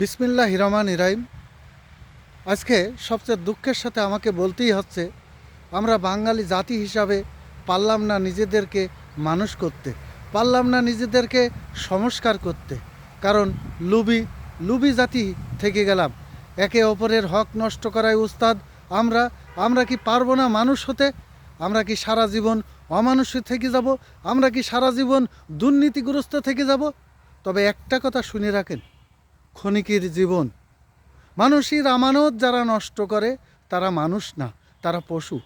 বিসমিল্লাহ হিরমান ইরাইম আজকে সবচেয়ে দুঃখের সাথে আমাকে বলতেই হচ্ছে, আমরা বাঙালি জাতি হিসাবে পারলাম না নিজেদেরকে মানুষ করতে, পারলাম না নিজেদেরকে সংস্কার করতে। কারণ লুবি লুবি জাতি থেকে গেলাম। একে অপরের হক নষ্ট করায় উস্তাদ, আমরা আমরা কি পারব না মানুষ হতে? আমরা কি সারা জীবন অমানুষী থেকে যাব? আমরা কি সারা জীবন দুর্নীতিগ্রস্ত থেকে যাব? তবে একটা কথা শুনে রাখেন ক্ষণিকের জীবন। মানুষের আমানত যারা নষ্ট করে, তারা মানুষ না, তারা পশু।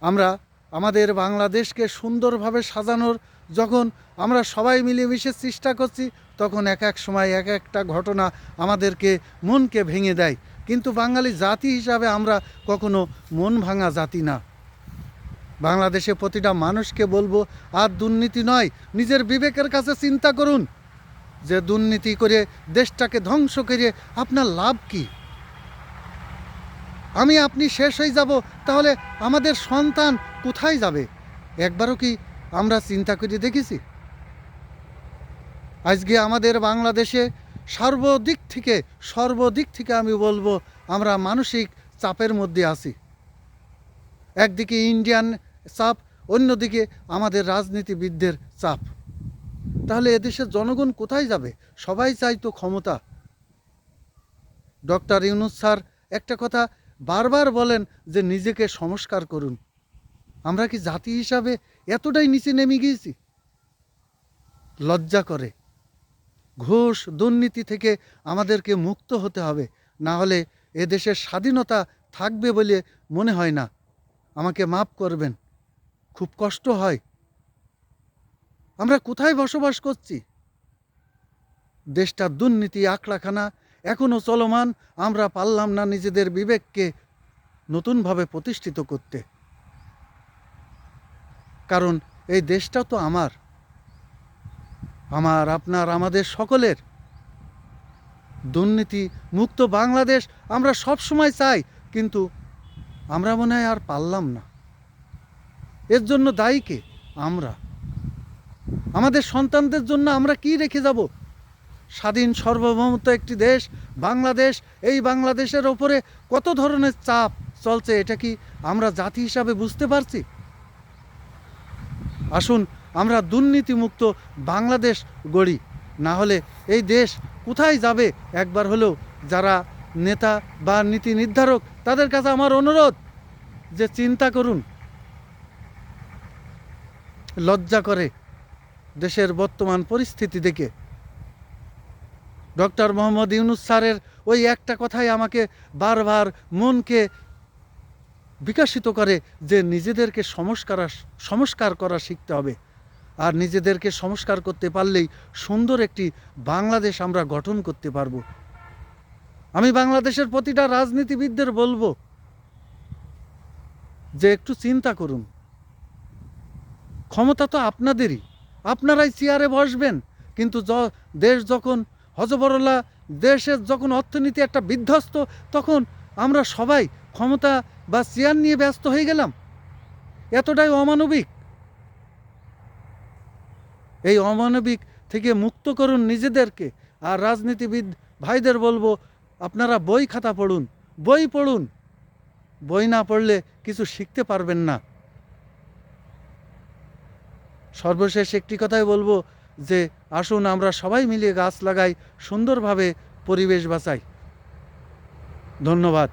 আমরা আমাদের বাংলাদেশকে সুন্দরভাবে সাজানোর যখন আমরা সবাই মিলেমিশে চেষ্টা করছি, তখন এক এক সময় এক একটা ঘটনা আমাদেরকে মনকে ভেঙে দেয়। কিন্তু বাঙালি জাতি হিসাবে আমরা কখনো মন ভাঙা জাতি না। বাংলাদেশে প্রতিটা মানুষকে বলব, আর দুর্নীতি নয়, নিজের বিবেকের কাছে চিন্তা করুন। যে দুর্নীতি করে দেশটাকে ধ্বংস করে আপনার লাভ কি? আমি আপনি শেষ হয়ে যাব, তাহলে আমাদের সন্তান কোথায় যাবে? একবারও কি আমরা চিন্তা করে দেখেছি? আজকে আমাদের বাংলাদেশে সর্বদিক থেকে সর্বদিক থেকে আমি বলব, আমরা মানসিক চাপের মধ্যে আছি। একদিকে ইন্ডিয়ান চাপ, অন্যদিকে আমাদের রাজনীতিবিদদের চাপ। তাহলে এদেশের জনগণ কোথায় যাবে? সবাই চাই তো ক্ষমতা। ডক্টর ইউনুস স্যার, একটা কথা বারবার বলেন যে নিজেকে সংস্কার করুন। আমরা কি জাতি হিসাবে এতটাই নিচে নেমে গিয়েছি? লজ্জা করে। ঘুষ, দুর্নীতি থেকে আমাদেরকে মুক্ত হতে হবে। না হলে এ দেশের স্বাধীনতা থাকবে বলে মনে হয় না। আমাকে মাফ করবেন। খুব কষ্ট হয়। আমরা কোথায় বসবাস করছি? দেশটা দুর্নীতি, আখড়াখানা এখনও চলমান, আমরা পারলাম না নিজেদের বিবেককে নতুনভাবে প্রতিষ্ঠিত করতে। কারণ এই দেশটা তো আমার। আমার, আপনার, আমাদের সকলের। দুর্নীতি মুক্ত বাংলাদেশ আমরা সব সময় চাই, কিন্তু আমরা মনে হয় আর পারলাম না। এর জন্য দায়ী কে? আমরা। আমাদের সন্তানদের জন্য আমরা কি রেখে যাব? স্বাধীন সার্বভৌমত্ব একটি দেশ, বাংলাদেশ, এই বাংলাদেশের ওপরে কত ধরনের চাপ চলছে এটা কি আমরা জাতি হিসাবে বুঝতে পারছি? আসুন, আমরা দুর্নীতিমুক্ত বাংলাদেশ গড়ি। না হলে এই দেশ কোথায় যাবে? একবার হলেও যারা নেতা বা নীতি নির্ধারক, তাদের কাছে আমার অনুরোধ যে চিন্তা করুন। লজ্জা করে দেশের বর্তমান পরিস্থিতি দেখে। ডক্টর মোহাম্মদ ইউনুস স্যারের ওই একটা কথাই আমাকে বারবার মনকে বিকাশিত করে যে নিজেদেরকে সংস্কার সংস্কার করা শিখতে হবে। আর নিজেদেরকে সংস্কার করতে পারলেই সুন্দর একটি বাংলাদেশ আমরা গঠন করতে পারব। আমি বাংলাদেশের প্রতিটা রাজনীতিবিদদের বলব, যে একটু চিন্তা করুন। ক্ষমতা তো আপনাদেরই। আপনারাই চেয়ারে বসবেন। কিন্তু দেশ যখন, হজবরলা দেশের যখন অর্থনীতি একটা বিধ্বস্ত, তখন আমরা সবাই ক্ষমতা বা চেয়ার নিয়ে ব্যস্ত হয়ে গেলাম। এতটাই অমানবিক। এই অমানবিক থেকে মুক্ত করুন নিজেদেরকে। আর রাজনীতিবিদ ভাইদের বলব, আপনারা বই খাতা পড়ুন, বই পড়ুন। বই না পড়লে কিছু শিখতে পারবেন না। সর্বশেষ একটি কথাই বলব যে, আসুন আমরা সবাই মিলে গাছ লাগাই, সুন্দরভাবে পরিবেশ বাঁচাই। ধন্যবাদ।